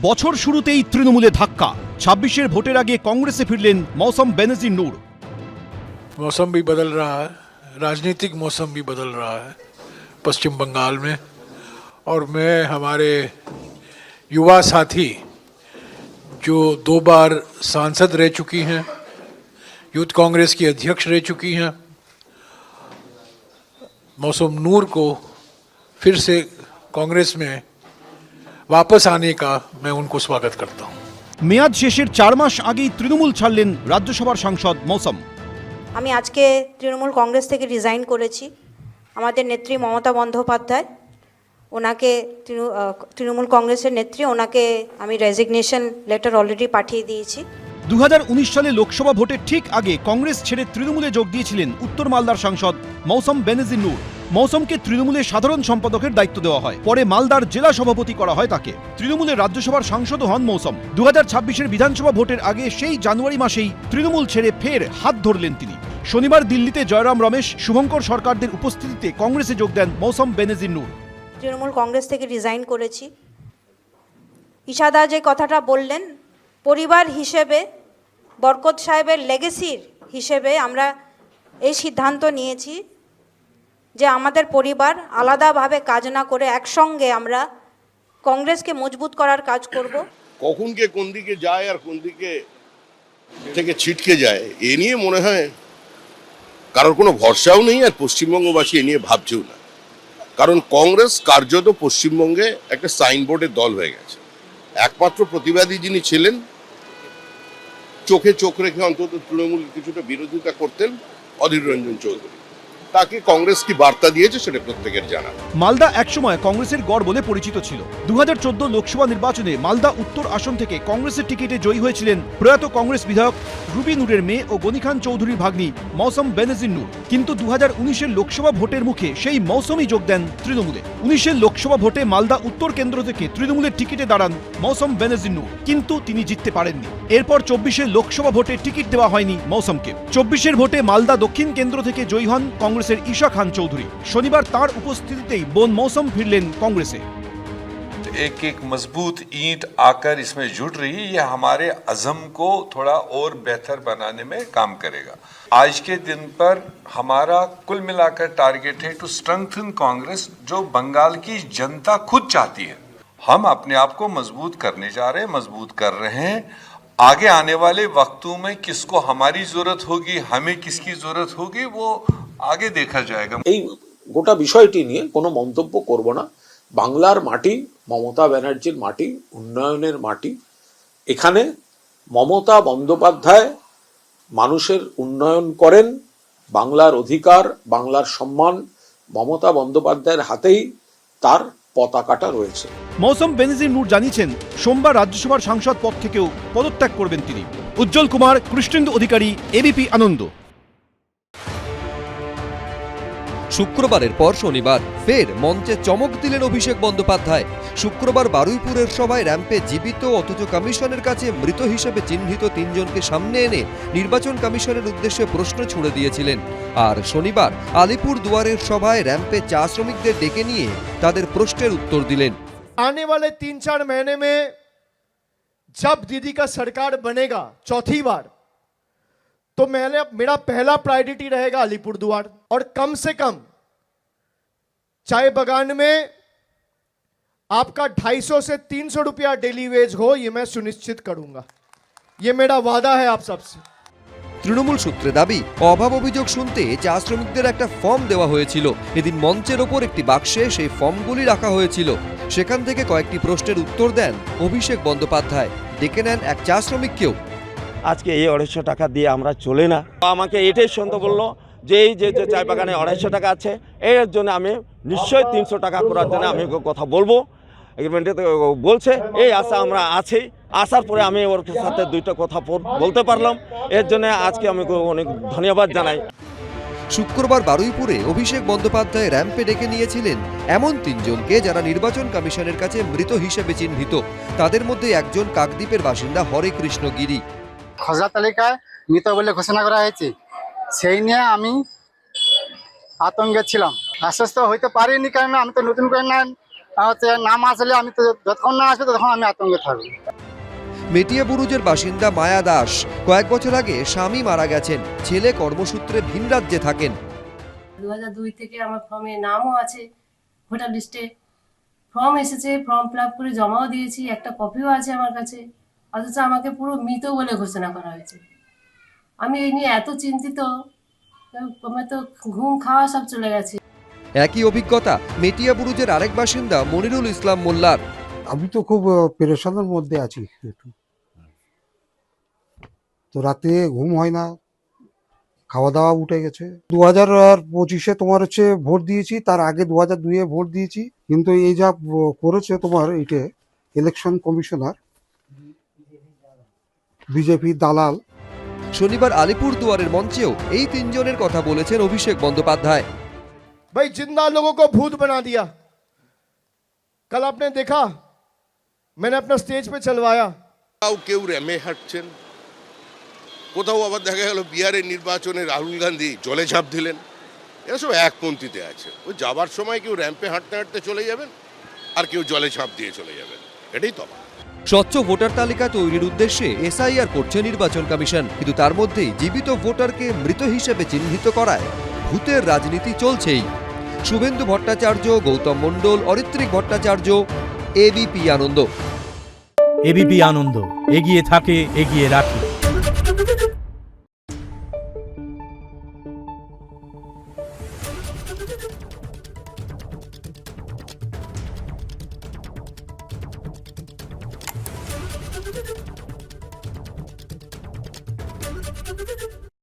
বছর শুরুতেই তৃণমূলে ধাক্কা ছাব্বিশের ভোটের আগে কংগ্রেসে ফিরলেন মৌসম বেনজির নূর मौसम भी बदल रहा है राजनीतिक मौसम भी बदल रहा है पश्चिम बंगाल में और मैं हमारे युवा साथी जो दो बार सांसद रह चुकी हैं यूथ कांग्रेस की अध्यक्ष रह चुकी हैं मौसम नूर को फिर से कांग्रेस में वापस आने का मैं उनको स्वागत करता हूँ মেয়াদ শেষের চার মাস আগেই তৃণমূল ছাড়লেন রাজ্যসভার সাংসদ মৌসম আমি আজকে তৃণমূল কংগ্রেস থেকে রিজাইন করেছি আমাদের নেত্রী মমতা বন্দ্যোপাধ্যায় ওনাকে তৃণ- আহ, তৃণমূল কংগ্রেসের নেত্রী ওনাকে আমি রেজিগনেশন লেটার অলরেডি পাঠিয়ে দিয়েছি দু হাজার উনিশ সালে লোকসভা ভোটের ঠিক আগে কংগ্রেস ছেড়ে তৃণমূলে যোগ দিয়েছিলেন উত্তর মালদার সাংসদ মৌসম বেনজির নূর। মৌসমকে তৃণমূলের সাধারণ সম্পাদকের দায়িত্ব দেওয়া হয়। পরে মালদার জেলা সভাপতি করা হয় তাকে। তৃণমূলের রাজ্যসভার সাংসদও হন মৌসম। দু হাজার বিধানসভা ভোটের আগে সেই জানুয়ারি মাসেই তৃণমূল ছেড়ে ফের হাত ধরলেন তিনি। শনিবার দিল্লিতে জয়রাম রমেশ, শুভঙ্কর সরকারদের উপস্থিতিতে কংগ্রেসে যোগ দেন মৌসম বেনজির নূর। তৃণমূল কংগ্রেস থেকে রিজাইন করেছি। ইশাদা যে কথাটা বললেন, পরিবার হিসেবে বরকত সাহেবের লেগেসির হিসেবে আমরা এই সিদ্ধান্ত নিয়েছি যে আমাদের পরিবার আলাদাভাবে কাজ না করে একসঙ্গে আমরা কংগ্রেসকে মজবুত করার কাজ করব। কখন কে কোন দিকে যায় আর কোন দিকে থেকে ছিটকে যায়, এ নিয়ে মনে হয় কারোর কোনো ভরসাও নেই আর পশ্চিমবঙ্গবাসী এ নিয়ে ভাবছেও না। কারণ কংগ্রেস কার্যত পশ্চিমবঙ্গে একটা সাইনবোর্ডের দল হয়ে গেছে। একমাত্র প্রতিবাদী যিনি ছিলেন চোখে চোখ রেখে অন্তত তৃণমূল কিছুটা বিরোধিতা করতেন অধীর রঞ্জন চৌধুরী। তাকে কংগ্রেস কি বার্তা দিয়েছে সেটা প্রত্যেকের জানা। মালদা একসময় কংগ্রেসের গড় বলে পরিচিত ছিল। দু লোকসভা নির্বাচনে মালদা উত্তর আসন থেকে কংগ্রেসের টিকিটে জয়ী হয়েছিলেন প্রয়াত কংগ্রেস বিধায়ক রুবি নূরের মেয়ে ও গনি খান চৌধুরীর ভাগ্নি মৌসম বেনজির নূর। কিন্তু দু হাজার লোকসভা ভোটের মুখে সেই মৌসুমই যোগ দেন তৃণমূলে। উনিশের লোকসভা ভোটে মালদা উত্তর কেন্দ্র থেকে তৃণমূলের টিকিটে দাঁড়ান মৌসম বেনজির নূর। কিন্তু তিনি জিততে পারেননি। এরপর চব্বিশের লোকসভা ভোটে টিকিট দেওয়া হয়নি মৌসমকে। চব্বিশের ভোটে মালদা দক্ষিণ কেন্দ্র থেকে জয়ী হন কংগ্রেসের ঈশা খান চৌধুরী শনিবার তার উপস্থিতিতেই বোন মৌসম ফিরলেন কংগ্রেসে एक एक मजबूत ईंट आकर इसमें जुड़ रही है ये हमारे अज़म को थोड़ा और बेहतर बनाने में काम करेगा आज के दिन पर हमारा कुल मिलाकर टारगेट है टू स्ट्रेंथन कांग्रेस जो बंगाल की जनता खुद चाहती है हम अपने आप को मजबूत करने जा रहे हैं मजबूत कर रहे हैं आगे आने वाले वक्तों में किसको हमारी जरूरत होगी हमें किसकी जरूरत होगी वो আগে দেখা যায় এই গোটা বিষয়টি নিয়ে কোনো মন্তব্য করব না। বাংলার মাটি মমতা ব্যানার্জির মাটি উন্নয়নের মাটি। এখানে মমতা বন্দ্যোপাধ্যায় মানুষের উন্নয়ন করেন বাংলার অধিকার বাংলার সম্মান মমতা বন্দ্যোপাধ্যায়ের হাতেই তার পতাকাটা রয়েছে। মৌসুম বেনজির নূর জানিয়েছেন সোমবার রাজ্যসভার সাংসদ পদ থেকেও পদত্যাগ করবেন তিনি। উজ্জ্বল কুমার কৃষ্ণেন্দু অধিকারী এবিপি আনন্দ। শুক্রবারের পর শনিবার ফের মঞ্চে চমক দিলেন অভিষেক বন্দ্যোপাধ্যায় শুক্রবার বারুইপুরের সভায় র্যাম্পে জীবিত অথচ কমিশনের কাছে মৃত হিসেবে চিহ্নিত তিনজনকে সামনে এনে নির্বাচন কমিশনের উদ্দেশ্যে প্রশ্ন ছুড়ে দিয়েছিলেন আর শনিবার আলিপুর দুয়ারের সভায় র্যাম্পে চা শ্রমিকদের ডেকে নিয়ে তাদের প্রশ্নের উত্তর দিলেন आने वाले तीन चार महीने में जब दीदी का सरकार बनेगा चौथी बार तो मैंने मेरा पहला प्रायोरिटी रहेगा अलीपुरद्वार और कम से कम चाय बगान में आपका 250 से 300 रुपया डेली वेज हो ये मैं सुनिश्चित करूंगा ये मेरा वादा है आप सबसे তৃণমূল সূত্রে দাবি অভাব অভিযোগ শুনতে চা শ্রমিকদের একটা ফর্ম দেওয়া হয়েছিল এদিন মঞ্চের ওপর একটি বাক্সে সেই ফর্মগুলি রাখা হয়েছিল সেখান থেকে কয়েকটি প্রশ্নের উত্তর দেন অভিষেক বন্দ্যোপাধ্যায় ডেকে নেন এক চা শ্রমিককেও আজকে এই আড়াইশো টাকা দিয়ে আমরা চলে না। আমাকে এটাই শুনতে বলল যে এই যে যে চায় বাগানে আড়াইশো টাকা আছে, এর জন্য আমি নিশ্চয়ই তিনশো টাকা করার জন্য আমি কথা বলব। এগ্রিমেন্টে বলছে, এই আশা আমরা আছি। আসার পরে আমি ওর সাথে দুইটা কথা বলতে পারলাম। এর জন্য আজকে আমি অনেক ধন্যবাদ জানাই। শুক্রবার বারুইপুরে অভিষেক বন্দ্যোপাধ্যায় র্যাম্পে ডেকে নিয়েছিলেন এমন তিনজনকে যারা নির্বাচন কমিশনের কাছে মৃত হিসেবে চিহ্নিত। তাদের মধ্যে একজন কাকদ্বীপের বাসিন্দা হরে কৃষ্ণ গিরি খসড়া তালিকায় মৃত বলে ঘোষণা করা হয়েছে। সেই নিয়ে আমি আতঙ্কে ছিলাম। আশ্বস্ত হইতে পারিনি কারণ আমি তো নতুন করে না হচ্ছে নাম আসলে আমি তো যতক্ষণ না আসবে ততক্ষণ আমি আতঙ্কে থাকব। মেটিয়া বুরুজের বাসিন্দা মায়া দাস কয়েক বছর আগে স্বামী মারা গেছেন। ছেলে কর্মসূত্রে ভিন রাজ্যে থাকেন। দু হাজার দুই থেকে আমার ফর্মে নামও আছে ভোটার লিস্টে ফর্ম এসেছে ফর্ম ফিল আপ করে জমাও দিয়েছি একটা কপিও আছে আমার কাছে। অথচ আমাকে পুরো মৃত বলে ঘোষণা করা হয়েছে। আমি এই নিয়ে এত চিন্তিত আমার তো ঘুম খাওয়া সব চলে গেছে। একই অভিজ্ঞতা মেটিয়া বুরুজের আরেক বাসিন্দা মনিরুল ইসলাম মোল্লার। আমি তো খুব পেরেশানের মধ্যে আছি একটু। তো রাতে ঘুম হয় না খাওয়া দাওয়া উঠে গেছে। দু হাজার পঁচিশে তোমার হচ্ছে ভোট দিয়েছি তার আগে দু হাজার দুইয়ে ভোট দিয়েছি কিন্তু এই যা করেছে তোমার এইটে ইলেকশন কমিশনার বিজেপি দালাল শনিবার আলিপুর দুয়ারের মঞ্চেও এই তিনজনের কথা বলেছেন অভিষেক বন্দ্যোপাধ্যায় भाई जिंदा लोगों को भूत बना दिया कल आपने देखा मैंने अपना स्टेज पे चलवाया কোথাও কেউ র্যামে হাঁটছেন কোথাও আবার দেখা গেল বিহারের নির্বাচনে রাহুল গান্ধী জলে ঝাঁপ দিলেন এরা সব একপন্থীতে আছে ওই যাবার সময় কেউ র্যাম্পে হাঁটতে হাঁটতে চলে যাবেন আর কেউ জলে ঝাঁপ দিয়ে চলে যাবেন এটাই তফাৎ স্বচ্ছ ভোটার তালিকা তৈরির উদ্দেশ্যে এসআইআর করছে নির্বাচন কমিশন। কিন্তু তার মধ্যেই জীবিত ভোটারকে মৃত হিসেবে চিহ্নিত করায় ভূতের রাজনীতি চলছেই। শুভেন্দু ভট্টাচার্য, গৌতম মণ্ডল, অরিত্রিক ভট্টাচার্য এবিপি আনন্দ। এবিপি আনন্দ, এগিয়ে থাকে, এগিয়ে রাখে।